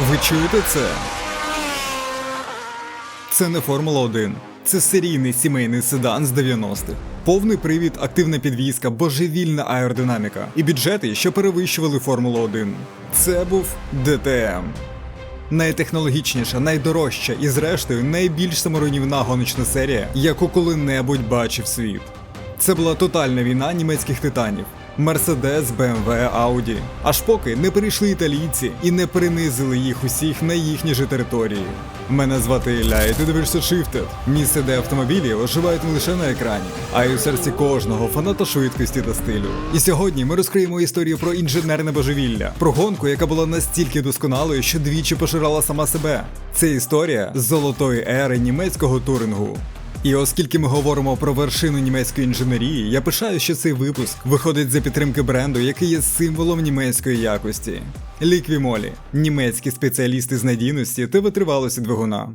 Ви чуєте це? Це не Формула 1. Це серійний сімейний седан з 90-х. Повний привід, активна підвізка, божевільна аеродинаміка і бюджети, що перевищували Формулу 1. Це був ДТМ. Найтехнологічніша, найдорожча і, зрештою, найбільш саморуйнівна гоночна серія, яку коли-небудь бачив світ. Це була тотальна війна німецьких титанів. Мерседес, БМВ, Ауді. Аж поки не прийшли італійці і не принизили їх усіх на їхні ж території. Мене звати Ілля, і ти дивишся Shifted. Місце, де автомобілі оживають не лише на екрані, а й у серці кожного фаната швидкості та стилю. І сьогодні ми розкриємо історію про інженерне божевілля, про гонку, яка була настільки досконалою, що двічі поширала сама себе. Це історія золотої ери німецького турингу. І оскільки ми говоримо про вершину німецької інженерії, я пишаю, що цей випуск виходить за підтримки бренду, який є символом німецької якості. Ліквімолі німецькі спеціалісти з надійності та витривалості двигуна.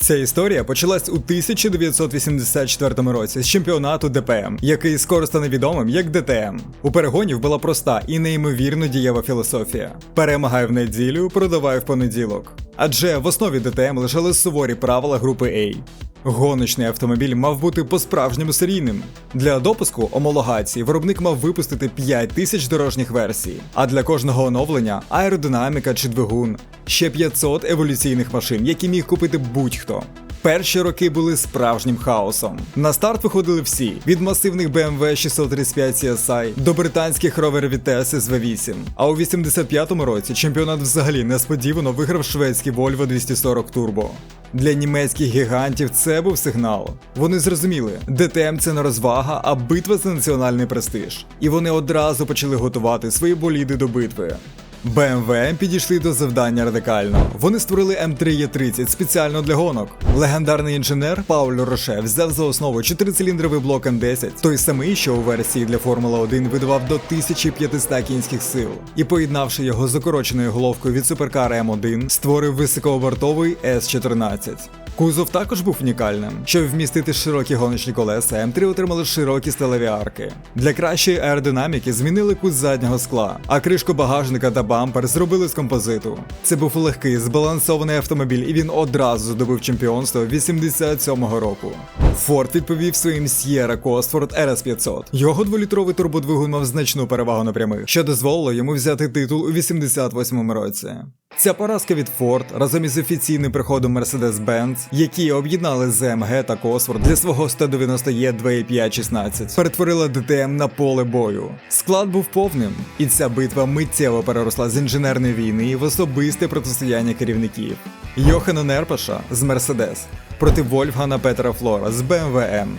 Ця історія почалась у 1984 році з чемпіонату ДПМ, який скоро стане відомим як ДТМ. У перегонів була проста і неймовірно дієва філософія: перемагай в неділю, продавай в понеділок. Адже в основі ДТМ лежали суворі правила групи A. Гоночний автомобіль мав бути по-справжньому серійним. Для допуску омологації виробник мав випустити 5 тисяч дорожніх версій, а для кожного оновлення аеродинаміка чи двигун ще 500 еволюційних машин, які міг купити будь-хто. Перші роки були справжнім хаосом. На старт виходили всі: від масивних BMW 635 CSI до британських Rover Vitesse з V8. А у 85-му році чемпіонат взагалі несподівано виграв шведський Volvo 240 Turbo. Для німецьких гігантів це був сигнал. Вони зрозуміли, ДТМ це не розвага, а битва за національний престиж. І вони одразу почали готувати свої боліди до битви. BMW підійшли до завдання радикально. Вони створили М3Е30 спеціально для гонок. Легендарний інженер Пауль Роше взяв за основу 4-циліндровий блок М10, той самий, що у версії для Формула 1 видавав до 1500 кінських сил, і поєднавши його з укороченою головкою від суперкара М1, створив високообортовий С14. Кузов також був унікальним. Щоб вмістити широкі гоночні колеса, М3 отримали широкі сталеві арки. Для кращої аеродинаміки змінили кут заднього скла, а кришку багажника та бампер зробили з композиту. Це був легкий, збалансований автомобіль, і він одразу здобув чемпіонство 87-го року. Форд відповів своїм Sierra Cosworth RS500. Його дволітровий турбодвигун мав значну перевагу на прямих, що дозволило йому взяти титул у 88-му році. Ця поразка від Ford разом із офіційним приходом Mercedes-Benz, які об'єднали ЗМГ та Косфорд для свого 190 е 2.516, перетворила ДТМ на поле бою. Склад був повним, і ця битва миттєво переросла з інженерної війни в особисте протистояння керівників. Йохана Нерпаша з Мерседес проти Вольфгана Петера Флора з БМВМ.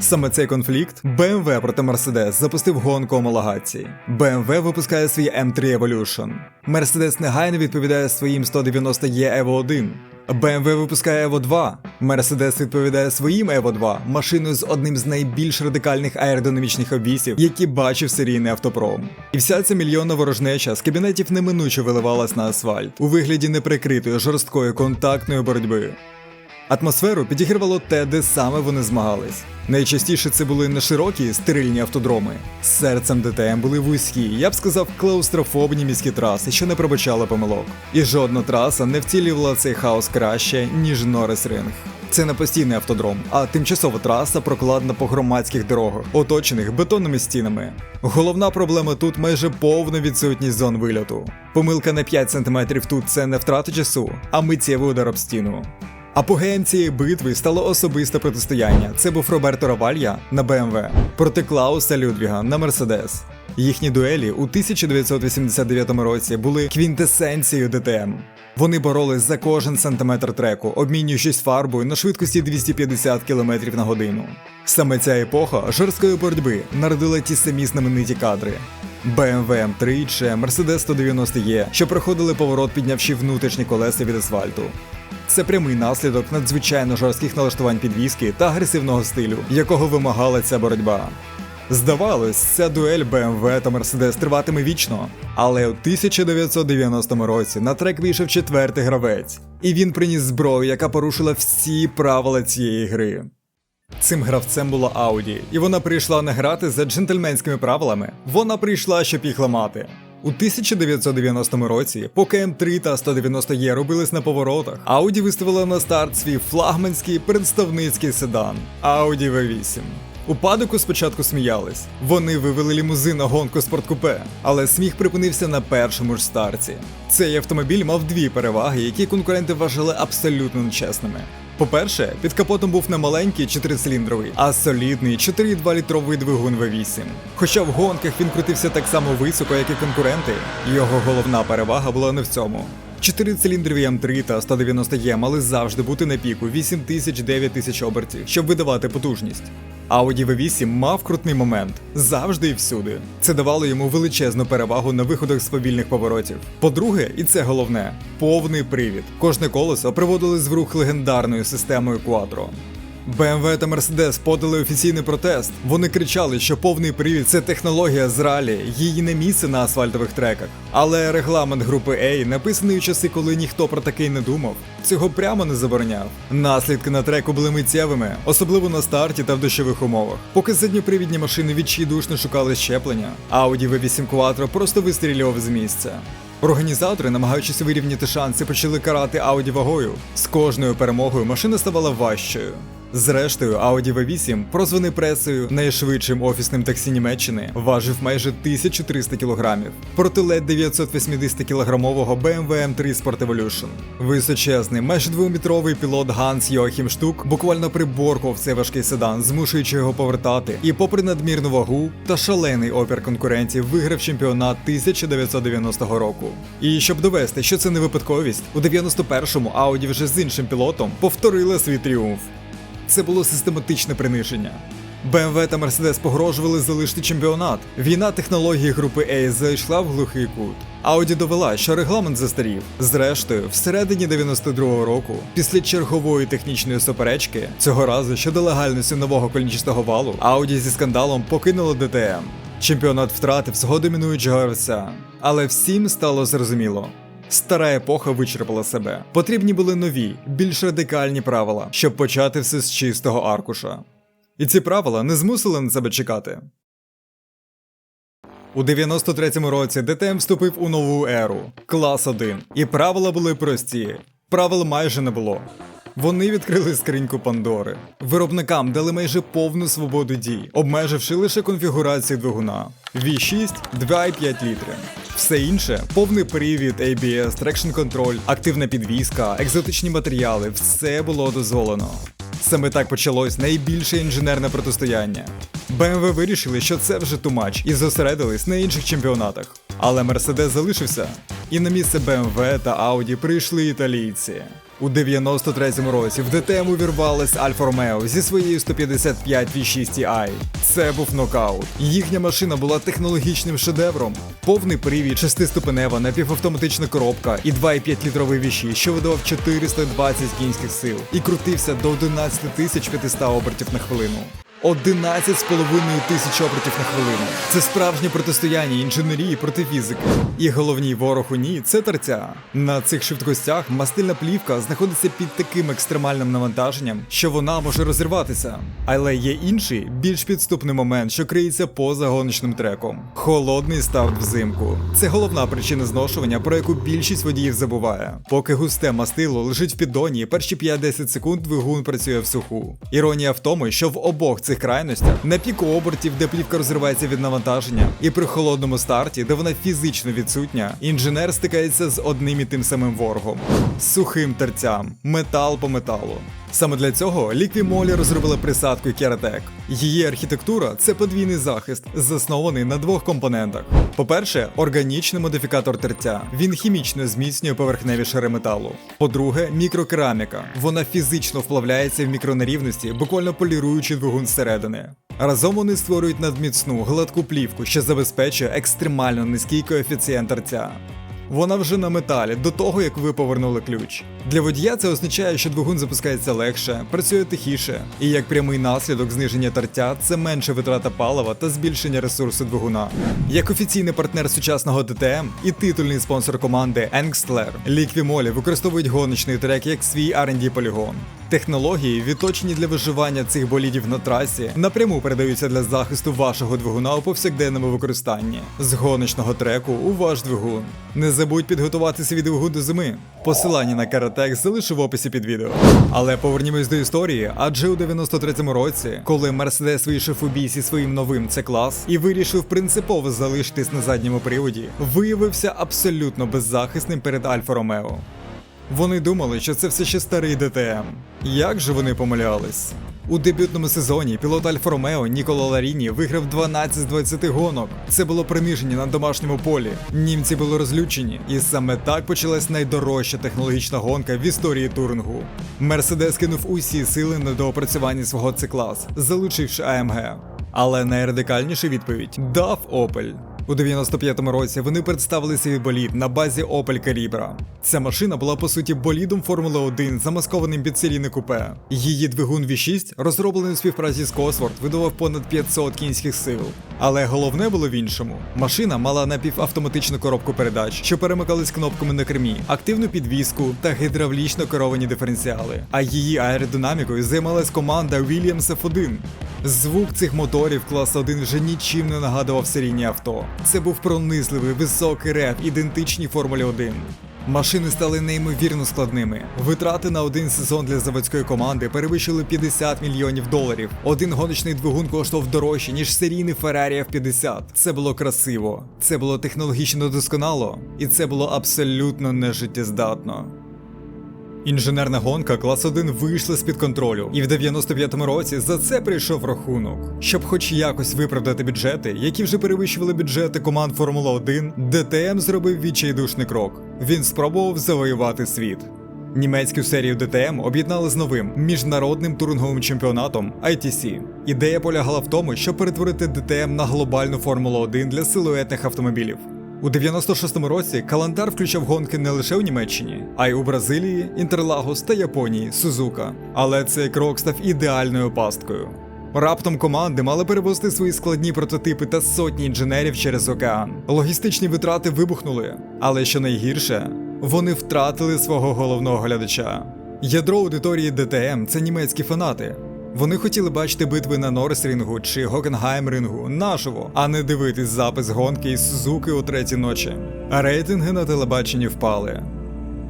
Саме цей конфлікт BMW проти Mercedes запустив гонку омологації. BMW випускає свій M3 Evolution. Mercedes негайно відповідає своїм 190E Evo 1. BMW випускає Evo 2. Mercedes відповідає своїм Evo 2, машиною з одним з найбільш радикальних аеродинамічних обвісів, які бачив серійний автопром. І вся ця мільйонна ворожнеча з кабінетів неминуче виливалась на асфальт у вигляді неприкритої жорсткої контактної боротьби. Атмосферу підігрівало те, де саме вони змагались. Найчастіше це були не широкі стерильні автодроми. Серцем ДТМ були вузькі, я б сказав, клаустрофобні міські траси, що не пробачали помилок. І жодна траса не втілювала цей хаос краще, ніж Норрис Ринг. Це не постійний автодром, а тимчасова траса прокладена по громадських дорогах, оточених бетонними стінами. Головна проблема тут майже повна відсутність зон вильоту. Помилка на 5 см тут це не втрата часу, а миттєвий удар об стіну. Апогеєм цієї битви стало особисте протистояння. Це був Роберто Равалья на БМВ проти Клауса Людвіга на Мерседес. Їхні дуелі у 1989 році були квінтесенцією ДТМ. Вони боролись за кожен сантиметр треку, обмінюючись фарбою на швидкості 250 км на годину. Саме ця епоха жорсткої боротьби народила ті самі знамениті кадри. BMW M3 чи Mercedes 190E, що проходили поворот, піднявши внутрішні колеса від асфальту. Це прямий наслідок надзвичайно жорстких налаштувань підвіски та агресивного стилю, якого вимагала ця боротьба. Здавалось, ця дуель BMW та Mercedes триватиме вічно. Але у 1990 році на трек вийшов четвертий гравець, і він приніс зброю, яка порушила всі правила цієї гри. Цим гравцем була Ауді, і вона прийшла не грати за джентльменськими правилами, вона прийшла, щоб їх ламати. У 1990 році, поки М3 та 190Е робились на поворотах, Audi виставила на старт свій флагманський представницький седан Audi V8. У падоку спочатку сміялись. Вони вивели лімузин на гонку спорткупе, але сміх припинився на першому ж старті. Цей автомобіль мав дві переваги, які конкуренти вважали абсолютно нечесними. По-перше, під капотом був не маленький 4-циліндровий, а солідний 4,2 літровий двигун V8. Хоча в гонках він крутився так само високо, як і конкуренти, його головна перевага була не в цьому. 4-циліндрові М3 та 190Е мали завжди бути на піку 8000-9000 тисяч обертів, щоб видавати потужність. Audi V8 мав крутний момент завжди і всюди. Це давало йому величезну перевагу на виходах з повільних поворотів. По-друге, і це головне повний привід. Кожне колесо приводили в рух легендарною системою Quattro. BMW та Mercedes подали офіційний протест. Вони кричали, що повний привід це технологія з ралі, її не місце на асфальтових треках. Але регламент групи A, написаний у часи, коли ніхто про такий не думав, цього прямо не забороняв. Наслідки на треку були миттєвими, особливо на старті та в дощових умовах. Поки задньопривідні машини відчайдушно шукали щеплення, Audi V8 Quattro просто вистрілював з місця. Організатори, намагаючись вирівняти шанси, почали карати Audi вагою. З кожною перемогою машина ставала важчою. Зрештою, Audi V8, прозваний пресою найшвидшим офісним таксі Німеччини, важив майже 1300 кілограмів проти ледь 980 кілограмового BMW M3 Sport Evolution. Височезний, майже двометровий пілот Ганс Йохім Штук буквально приборкував цей важкий седан, змушуючи його повертати. І, попри надмірну вагу та шалений опір конкурентів, виграв чемпіонат 1990 року. І щоб довести, що це не випадковість, у 91-му Audi вже з іншим пілотом повторила свій тріумф. Це було систематичне приниження. BMW та Mercedes погрожували залишити чемпіонат. Війна технології групи A зайшла в глухий кут. Audi довела, що регламент застарів. Зрештою, всередині 92-го року, після чергової технічної суперечки, цього разу щодо легальності нового колінчастого валу, Audi зі скандалом покинуло DTM. Чемпіонат втратив свого домінуючого гравця. Але всім стало зрозуміло. Стара епоха вичерпала себе. Потрібні були нові, більш радикальні правила, щоб почати все з чистого аркуша. І ці правила не змусили на себе чекати. У 93-му році ДТМ вступив у нову еру клас 1. І правила були прості. Правил майже не було. Вони відкрили скриньку Пандори. Виробникам дали майже повну свободу дій, обмеживши лише конфігурацію двигуна V6 2,5 літри. Все інше повний привід, ABS, трекшн контроль, активна підвізка, екзотичні матеріали все було дозволено. Саме так почалось найбільше інженерне протистояння. BMW вирішили, що це вже тумач, і зосередились на інших чемпіонатах. Але Mercedes залишився, і на місце BMW та Audi прийшли італійці. У 93-му році в ДТМ увірвалась Альфа Ромео зі своєю 155 V6 i Це був нокаут. Їхня машина була технологічним шедевром. Повний привід, шестиступенева напівавтоматична коробка і 2,5 літровий V6, що видавав 420 кінських сил і крутився до 11500 обертів на хвилину. 11,5 тисяч обертів на хвилину. Це справжнє протистояння інженерії проти фізики. І головній ворог у ній це терця. На цих швидкостях мастильна плівка знаходиться під таким екстремальним навантаженням, що вона може розірватися. Але є інший, більш підступний момент, що криється поза гоночним треком. Холодний старт взимку. Це головна причина зношування, про яку більшість водіїв забуває. Поки густе мастило лежить в піддоні, перші 5-10 секунд двигун працює в суху. Іронія в тому, що в обох цих крайностях на піку обертів, де плівка розривається від навантаження, і при холодному старті, де вона фізично відсутня, інженер стикається з одним і тим самим ворогом сухим терцям, метал по металу. Саме для цього Liqui розробила присадку Keratec. Її архітектура це подвійний захист, заснований на двох компонентах. По-перше, органічний модифікатор тертя. Він хімічно зміцнює поверхневі шари металу. По-друге, мікрокераміка. Вона фізично вплавляється в мікронерівності, буквально поліруючи двигун зсередини. Разом вони створюють надміцну гладку плівку, що забезпечує екстремально низький коефіцієнт тертя. Вона вже на металі до того, як ви повернули ключ. Для водія це означає, що двигун запускається легше, працює тихіше, і як прямий наслідок зниження тертя це менше витрата палива та збільшення ресурсу двигуна. Як офіційний партнер сучасного ДТМ і титульний спонсор команди Engstler, Ліквімолі використовують гоночний трек як свій R&D полігон. Технології, відточені для виживання цих болідів на трасі, напряму передаються для захисту вашого двигуна у повсякденному використанні. З гоночного треку у ваш двигун. Не забудь підготувати свій двигун до зими. Посилання на Каратек залишу в описі під відео. Але повернімось до історії, адже у 93-му році, коли Мерседес вийшов у бій зі своїм новим C-клас і вирішив принципово залишитись на задньому приводі, виявився абсолютно беззахисним перед Альфа Ромео. Вони думали, що це все ще старий ДТМ. Як же вони помилялись? У дебютному сезоні пілот Альфа Ромео Ніколо Ларіні виграв 12 з 20 гонок. Це було приниження на домашньому полі. Німці були розлючені, і саме так почалась найдорожча технологічна гонка в історії турингу. Мерседес кинув усі сили на доопрацювання свого C-клас, залучивши АМГ. Але найрадикальніша відповідь дав Opel. У 95-му році вони представили свій болід на базі Opel Calibra. Ця машина була по суті болідом Формули 1, замаскованим під серійне купе. Її двигун V6, розроблений у співпраці з Cosworth, видавав понад 500 кінських сил. Але головне було в іншому: машина мала напівавтоматичну коробку передач, що перемикались кнопками на кермі, активну підвіску та гідравлічно керовані диференціали. А її аеродинамікою займалась команда Williams F1. Звук цих моторів клас 1 вже нічим не нагадував серійні авто. Це був пронизливий високий рев, ідентичній Формулі 1. Машини стали неймовірно складними. Витрати на один сезон для заводської команди перевищили 50 мільйонів доларів. Один гоночний двигун коштував дорожче, ніж серійний Ferrari F50. Це було красиво, це було технологічно досконало, і це було абсолютно нежиттєздатно. Інженерна гонка клас 1 вийшла з-під контролю, і в 95-му році за це прийшов рахунок. Щоб хоч якось виправдати бюджети, які вже перевищували бюджети команд Формула 1, ДТМ зробив відчайдушний крок. Він спробував завоювати світ. Німецьку серію ДТМ об'єднали з новим міжнародним туринговим чемпіонатом ITC. Ідея полягала в тому, щоб перетворити ДТМ на глобальну Формулу 1 для силуетних автомобілів. У 96-му році календар включав гонки не лише у Німеччині, а й у Бразилії, Інтерлагос та Японії Сузука. Але цей крок став ідеальною пасткою. Раптом команди мали перевозити свої складні прототипи та сотні інженерів через океан. Логістичні витрати вибухнули, але що найгірше, вони втратили свого головного глядача. Ядро аудиторії ДТМ це німецькі фанати. Вони хотіли бачити битви на Норрісрінгу чи Гокенгайм-рингу наживо, а не дивитись запис гонки із Сузуки у третій ночі. Рейтинги на телебаченні впали.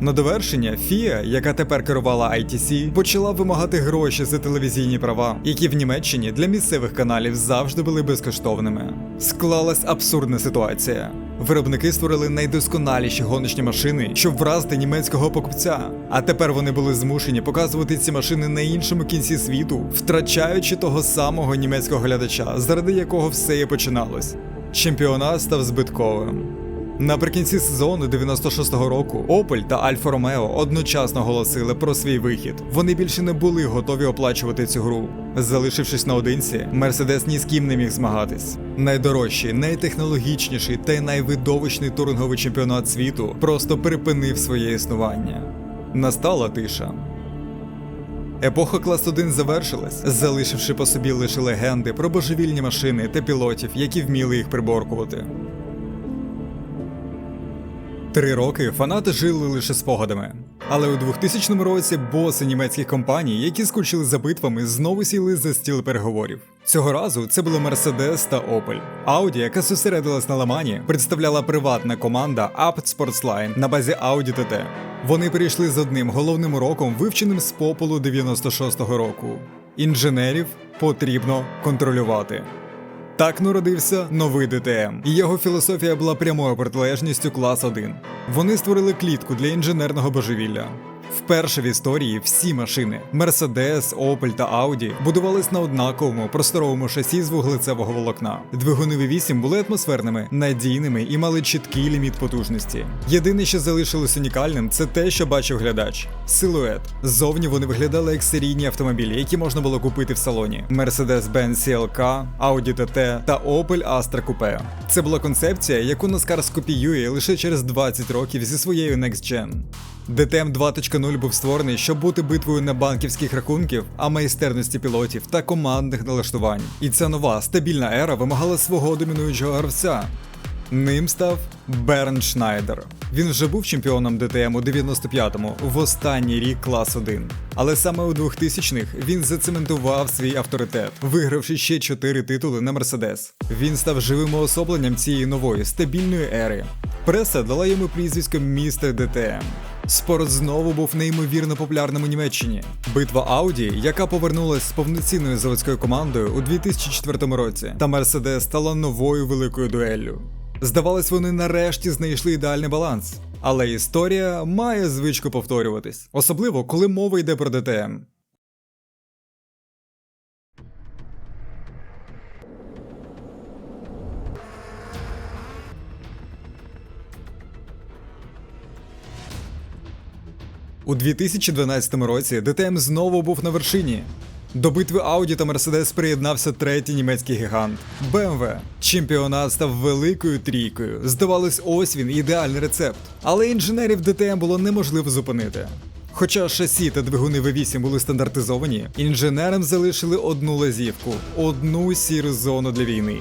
На довершення Фія, яка тепер керувала ITC, почала вимагати гроші за телевізійні права, які в Німеччині для місцевих каналів завжди були безкоштовними. Склалась абсурдна ситуація. Виробники створили найдосконаліші гоночні машини, щоб вразити німецького покупця. А тепер вони були змушені показувати ці машини на іншому кінці світу, втрачаючи того самого німецького глядача, заради якого все і починалось. Чемпіонат став збитковим. Наприкінці сезону 96-го року Opel та Альфа Ромео одночасно оголосили про свій вихід. Вони більше не були готові оплачувати цю гру. Залишившись наодинці, Мерседес ні з ким не міг змагатись. Найдорожчий, найтехнологічніший та найвидовищний туринговий чемпіонат світу просто припинив своє існування. Настала тиша. Епоха клас 1 завершилась, залишивши по собі лише легенди про божевільні машини та пілотів, які вміли їх приборкувати. Три роки фанати жили лише спогадами. Але у 2000 році боси німецьких компаній, які скучили за битвами, знову сіли за стіл переговорів. Цього разу це були Mercedes та Opel. Audi, яка зосередилась на Ламані, представляла приватна команда Apt Sportsline на базі Audi TT. Вони прийшли з одним головним уроком, вивченим з попелу 96-го року. Інженерів потрібно контролювати. Так народився новий ДТМ, і його філософія була прямою протилежністю клас 1. Вони створили клітку для інженерного божевілля. Вперше в історії всі машини Mercedes, Opel та Audi будувались на однаковому просторовому шасі з вуглецевого волокна. Двигуни V8 були атмосферними, надійними і мали чіткий ліміт потужності. Єдине, що залишилось унікальним, це те, що бачив глядач: силует. Ззовні вони виглядали як серійні автомобілі, які можна було купити в салоні: Mercedes-Benz CLK, Audi TT та Opel Astra Coupe. Це була концепція, яку NASCAR скопіює лише через 20 років зі своєю Next Gen. DTM 2.0 був створений, щоб бути битвою не банківських рахунків, а майстерності пілотів та командних налаштувань. І ця нова стабільна ера вимагала свого домінуючого гравця. Ним став Берн Шнайдер. Він вже був чемпіоном ДТМ у 95-му в останній рік клас 1. Але саме у 2000-х він зацементував свій авторитет, вигравши ще 4 титули на Мерседес. Він став живим уособленням цієї нової стабільної ери. Преса дала йому прізвисько містер ДТМ. Спорт знову був неймовірно популярним у Німеччині. Битва Ауді, яка повернулася з повноцінною заводською командою у 2004 році, та Мерседес стала новою великою дуеллю. Здавалось, вони нарешті знайшли ідеальний баланс. Але історія має звичку повторюватись, особливо коли мова йде про ДТМ. У 2012 році ДТМ знову був на вершині. До битви Audi та Mercedes приєднався третій німецький гігант BMW. Чемпіонат став великою трійкою. Здавалось, ось він ідеальний рецепт. Але інженерів ДТМ було неможливо зупинити. Хоча шасі та двигуни V8 були стандартизовані, інженерам залишили одну лазівку, одну сіру зону для війни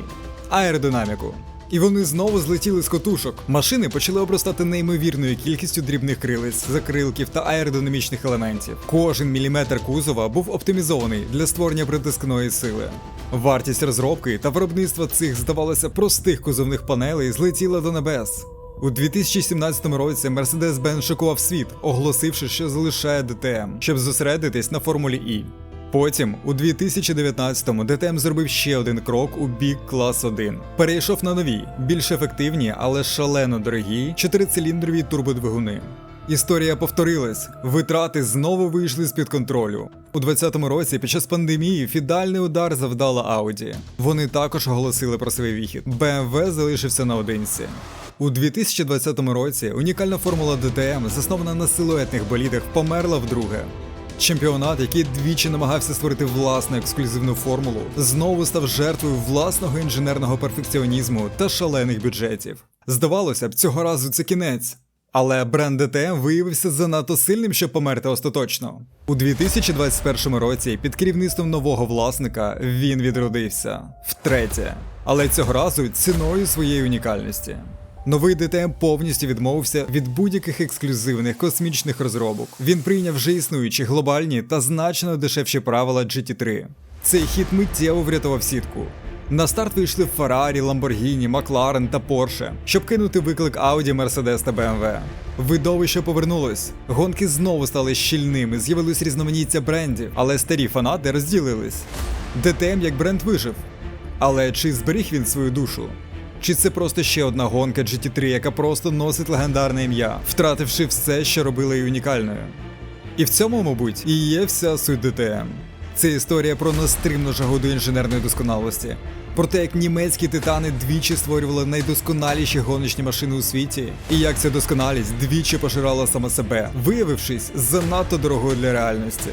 аеродинаміку. І вони знову злетіли з котушок. Машини почали обростати неймовірною кількістю дрібних крилиць, закрилків та аеродинамічних елементів. Кожен міліметр кузова був оптимізований для створення притискної сили. Вартість розробки та виробництва цих, здавалося, простих кузовних панелей злетіла до небес. У 2017 році Mercedes-Benz шокував світ, оголосивши, що залишає DTM, щоб зосередитись на Формулі І. Потім, у 2019-му, DTM зробив ще один крок у бік клас 1. Перейшов на нові, більш ефективні, але шалено дорогі чотирициліндрові турбодвигуни. Історія повторилась, витрати знову вийшли з-під контролю. У 2020 році, під час пандемії, фідальний удар завдала Audi. Вони також оголосили про свій вихід. BMW залишився наодинці. У 2020 році унікальна формула DTM, заснована на силуетних болідах, померла вдруге. Чемпіонат, який двічі намагався створити власну ексклюзивну формулу, знову став жертвою власного інженерного перфекціонізму та шалених бюджетів. Здавалося б, цього разу це кінець. Але бренд DTM виявився занадто сильним, щоб померти остаточно. У 2021 році під керівництвом нового власника він відродився втретє, але цього разу ціною своєї унікальності. Новий ДТМ повністю відмовився від будь-яких ексклюзивних космічних розробок. Він прийняв вже існуючі глобальні та значно дешевші правила GT3. Цей хід миттєво врятував сітку. На старт вийшли Ferrari, Lamborghini, McLaren та Porsche, щоб кинути виклик Audi, Mercedes та BMW. Видовище повернулось. Гонки знову стали щільними, з'явилось різноманіття брендів, але старі фанати розділились. ДТМ як бренд вижив. Але чи зберіг він свою душу? Чи це просто ще одна гонка GT3, яка просто носить легендарне ім'я, втративши все, що робила її унікальною? І в цьому, мабуть, і є вся суть ДТМ. Це історія про нестримну жагу до інженерної досконалості, про те, як німецькі титани двічі створювали найдосконаліші гоночні машини у світі, і як ця досконалість двічі пожирала сама себе, виявившись занадто дорогою для реальності.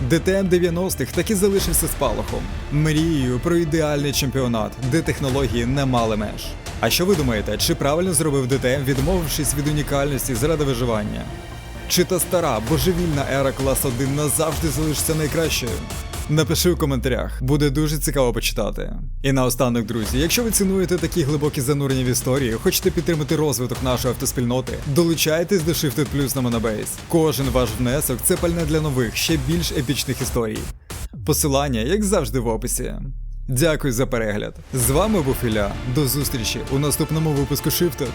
ДТМ 90-х таки залишився спалахом, мрією про ідеальний чемпіонат, де технології не мали меж. А що ви думаєте, чи правильно зробив ДТМ, відмовившись від унікальності заради виживання? Чи та стара божевільна ера клас 1 назавжди залишиться найкращою? Напиши у коментарях, буде дуже цікаво почитати. І наостанок, друзі, якщо ви цінуєте такі глибокі занурення в історію, хочете підтримати розвиток нашої автоспільноти, долучайтесь до Shifted Plus на Monobase. Кожен ваш внесок це пальне для нових, ще більш епічних історій. Посилання, як завжди, в описі. Дякую за перегляд. З вами був Ілля. До зустрічі у наступному випуску Shifted.